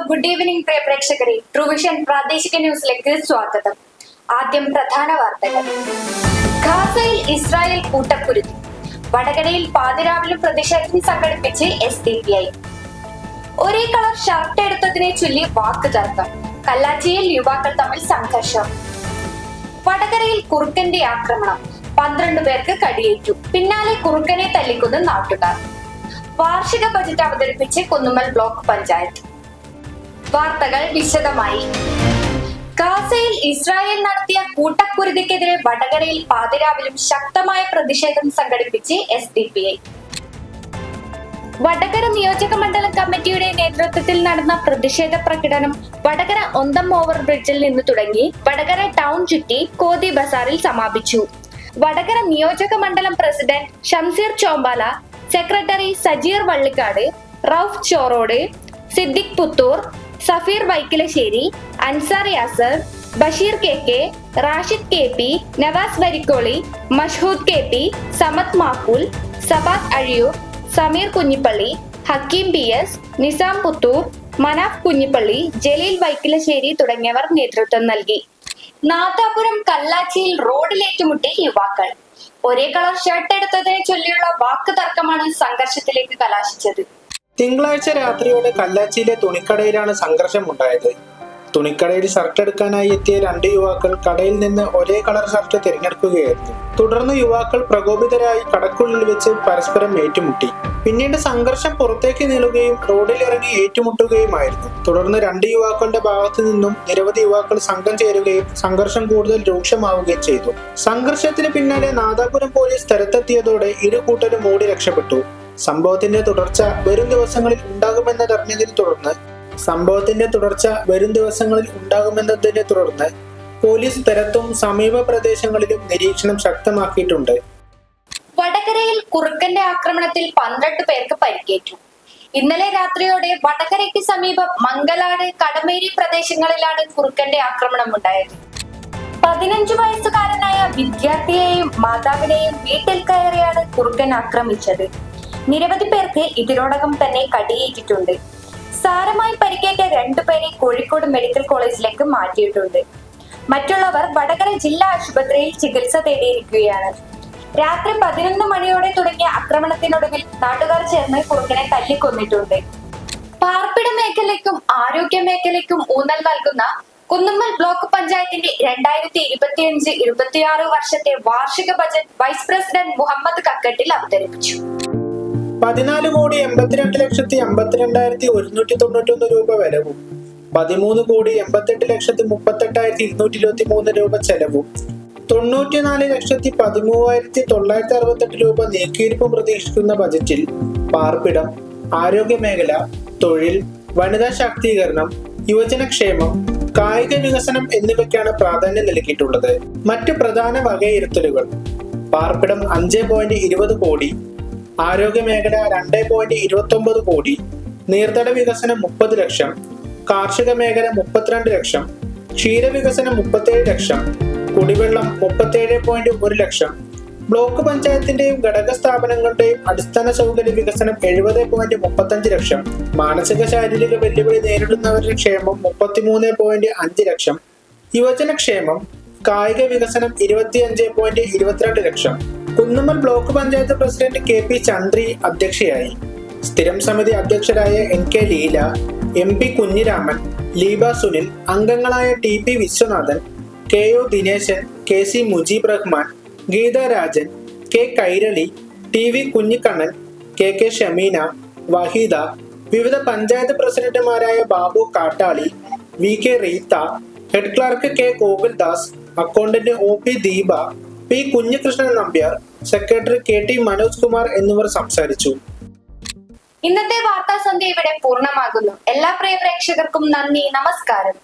Good evening പ്രിയ പ്രേക്ഷകരെ. ട്രൂവിഷൻ പ്രാദേശിക ന്യൂസിലേക്ക് സ്വാഗതം. ആദ്യം പ്രധാന വാർത്തകൾ. ഖാസയിൽ ഇസ്രായേൽ കൂട്ടക്കുരുതി. വടകരയിൽ പാതിരാവിലും പ്രതിഷേധം സംഘടിപ്പിച്ച് എസ് ഡി പി ഐ ഒരേ കളർ ഷർട്ട് എടുത്തതിനെ ചൊല്ലി വാക്ക് തർക്കം കല്ലാച്ചിയിൽ യുവാക്കൾ തമ്മിൽ സംഘർഷം. വടകരയിൽ കുറുക്കന്റെ ആക്രമണം. പന്ത്രണ്ട് പേർക്ക് കടിയേറ്റു. പിന്നാലെ കുറുക്കനെ തല്ലിക്കുന്ന നാട്ടുകാർ. വാർഷിക ബജറ്റ് അവതരിപ്പിച്ച് കുന്നുമ്മൽ ബ്ലോക്ക് പഞ്ചായത്ത്. വാർത്തകൾ വിശദമായി. ഗാസയിൽ ഇസ്രായേൽ നടത്തിയ കൂട്ടക്കുരുതിക്കെതിരെ വടകരയിൽ പാതിരാവിലും ശക്തമായ പ്രതിഷേധം സംഘടിപ്പിച്ച് S D P I. Vadakara നിയോജക മണ്ഡലം കമ്മിറ്റിയുടെ നേതൃത്വത്തിൽ നടന്ന പ്രതിഷേധ പ്രകടനം വടകര ഒന്തം ഓവർ ബ്രിഡ്ജിൽ നിന്ന് തുടങ്ങി വടകര ടൗൺ ചുറ്റി കോതി ബസാറിൽ സമാപിച്ചു. വടകര നിയോജക മണ്ഡലം president Shamseer Chombala secretary Sajeer Vallikkad Rauf Chorode Siddique Puthur Safeer Vaikilassery Ansar Yasar Basheer K K Rashid K P Navas Varikkoli Mashhood K P Samad Makkool Sabath Azhiyur Sameer Kunjippally Hakeem B S Nizam Puthur Manaf Kunjippally Jaleel Vaikilassery തുടങ്ങിയവർ നേതൃത്വം നൽകി. നാദാപുരം കല്ലാച്ചിയിൽ റോഡിലേറ്റുമുട്ടി യുവാക്കൾ. ഒരേ colour shirt എടുത്തതിനെ ചൊല്ലിയുള്ള വാക്ക് തർക്കമാണ് സംഘർഷത്തിലേക്ക് കലാശിച്ചത്. തിങ്കളാഴ്ച രാത്രിയോടെ കല്ലാച്ചിയിലെ തുണിക്കടയിലാണ് സംഘർഷം ഉണ്ടായത്. തുണിക്കടയിൽ ഷർട്ട് എടുക്കാനായി എത്തിയ രണ്ട് യുവാക്കൾ കടയിൽ നിന്ന് ഒരേ കളർ ഷർട്ട് തിരഞ്ഞെടുക്കുകയായിരുന്നു. തുടർന്ന് യുവാക്കൾ പ്രകോപിതരായി കടക്കുള്ളിൽ വെച്ച് പരസ്പരം ഏറ്റുമുട്ടി. പിന്നീട് സംഘർഷം പുറത്തേക്ക് നീളുകയും റോഡിൽ ഇറങ്ങി ഏറ്റുമുട്ടുകയുമായിരുന്നു. തുടർന്ന് രണ്ട് യുവാക്കളുടെ ഭാഗത്തു നിന്നും നിരവധി യുവാക്കൾ സംഘം ചേരുകയും സംഘർഷം കൂടുതൽ രൂക്ഷമാവുകയും ചെയ്തു. സംഘർഷത്തിന് പിന്നാലെ നാദാപുരം പോലീസ് സ്ഥലത്തെത്തിയതോടെ ഇരു കൂട്ടരും ഓടി രക്ഷപ്പെട്ടു. സംഭവത്തിന്റെ തുടർച്ച വരും ദിവസങ്ങളിൽ ഉണ്ടാകുമെന്നതറിഞ്ഞതിനെ തുടർന്ന് സംഭവത്തിന്റെ തുടർച്ച വരും ദിവസങ്ങളിൽ ഉണ്ടാകുമെന്നതിനെ തുടർന്ന് പോലീസ് സ്ഥലത്തും സമീപ പ്രദേശങ്ങളിലും നിരീക്ഷണം ശക്തമാക്കിയിട്ടുണ്ട്. വടകരയിൽ കുറുക്കന്റെ ആക്രമണത്തിൽ പന്ത്രണ്ട് പേർക്ക് പരിക്കേറ്റു. ഇന്നലെ രാത്രിയോടെ വടകരയ്ക്ക് സമീപം മംഗലാട് കടമേരി പ്രദേശങ്ങളിലാണ് കുറുക്കന്റെ ആക്രമണം ഉണ്ടായത്. പതിനഞ്ചു വയസ്സുകാരനായ വിദ്യാർത്ഥിയെയും മാതാവിനെയും വീട്ടിൽ കയറിയാണ് കുറുക്കൻ ആക്രമിച്ചത്. നിരവധി പേർക്ക് ഇതിനോടകം തന്നെ കടിയേറ്റിട്ടുണ്ട്. സാരമായി പരിക്കേറ്റ രണ്ടുപേരെ കോഴിക്കോട് മെഡിക്കൽ കോളേജിലേക്ക് മാറ്റിയിട്ടുണ്ട്. മറ്റുള്ളവർ വടകര ജില്ലാ ആശുപത്രിയിൽ ചികിത്സ തേടിയിരിക്കുകയാണ്. രാത്രി പതിനൊന്ന് മണിയോടെ തുടങ്ങിയ ആക്രമണത്തിനൊടുവിൽ നാട്ടുകാർ ചേർന്ന് കുറുക്കനെ തല്ലിക്കൊന്നിട്ടുണ്ട്. പാർപ്പിട മേഖലയ്ക്കും ആരോഗ്യ മേഖലയ്ക്കും ഊന്നൽ നൽകുന്ന കുന്നുമ്മൽ ബ്ലോക്ക് പഞ്ചായത്തിന്റെ രണ്ടായിരത്തി ഇരുപത്തിയഞ്ച് ഇരുപത്തിയാറ് വർഷത്തെ വാർഷിക budget vice president Muhammad Kakkattil അവതരിപ്പിച്ചു. പതിനാല് കോടി എൺപത്തിരണ്ട് ലക്ഷത്തി അമ്പത്തിരണ്ടായിരത്തി ഒരുന്നൂറ്റി തൊണ്ണൂറ്റി ഒന്ന് രൂപ വരവും പതിമൂന്ന് കോടി എൺപത്തെട്ട് ലക്ഷത്തി മുപ്പത്തെട്ടായിരത്തി ഇരുന്നൂറ്റി ഇരുപത്തി മൂന്ന് രൂപ ചെലവും. തൊണ്ണൂറ്റിനാല് ലക്ഷത്തി പതിമൂവായിരത്തി തൊള്ളായിരത്തി അറുപത്തെട്ട് രൂപ നീക്കിയിരിപ്പ് പ്രതീക്ഷിക്കുന്ന ബജറ്റിൽ പാർപ്പിടം ആരോഗ്യ മേഖല തൊഴിൽ വനിതാ ശാക്തീകരണം യുവജനക്ഷേമം കായിക വികസനം എന്നിവയ്ക്കാണ് പ്രാധാന്യം നൽകിയിട്ടുള്ളത്. മറ്റ് പ്രധാന വകയിരുത്തലുകൾ. പാർപ്പിടം അഞ്ച് പോയിന്റ് ഇരുപത് കോടി ആരോഗ്യ മേഖല രണ്ട് പോയിന്റ് ഇരുപത്തി ഒമ്പത് കോടി നീർത്തട വികസനം മുപ്പത് ലക്ഷം കാർഷിക മേഖല മുപ്പത്തിരണ്ട് ലക്ഷം ക്ഷീരവികസനം മുപ്പത്തേഴ് ലക്ഷം കുടിവെള്ളം മുപ്പത്തേഴ് പോയിന്റ് ഒരു ലക്ഷം ബ്ലോക്ക് പഞ്ചായത്തിന്റെയും ഘടക സ്ഥാപനങ്ങളുടെയും അടിസ്ഥാന സൗകര്യ വികസനം എഴുപത് പോയിന്റ് മുപ്പത്തഞ്ച് ലക്ഷം മാനസിക ശാരീരിക വെല്ലുവിളി നേരിടുന്നവരുടെ ക്ഷേമം മുപ്പത്തിമൂന്ന് പോയിന്റ് അഞ്ച് ലക്ഷം യുവജനക്ഷേമം കായിക വികസനം ഇരുപത്തിയഞ്ച് പോയിന്റ് ഇരുപത്തിരണ്ട് ലക്ഷം Kunnummal block panchayat president K P Chandri അധ്യക്ഷയായി. സ്ഥിരം സമിതി അധ്യക്ഷരായ N K Leela M P Kunhiraman Leeba Sunil അംഗങ്ങളായ T P Viswanathan K O Dineshan K C Mujeeb Rahman Geetha Rajan K Kairali T V Kunhikannan K K Shameena Waheeda വിവിധ പഞ്ചായത്ത് പ്രസിഡന്റുമാരായ Babu Kattali V K Reetha head clerk K Gokuldas accountant O P Deepa P Kunhikrishnan Nambiar secretary K T Manoj Kumar എന്നിവർ സംസാരിച്ചു. ഇന്നത്തെ വാർത്താ സന്ധ്യ ഇവിടെ പൂർണമാകുന്നു. എല്ലാ പ്രിയ പ്രേക്ഷകർക്കും നന്ദി നമസ്കാരം.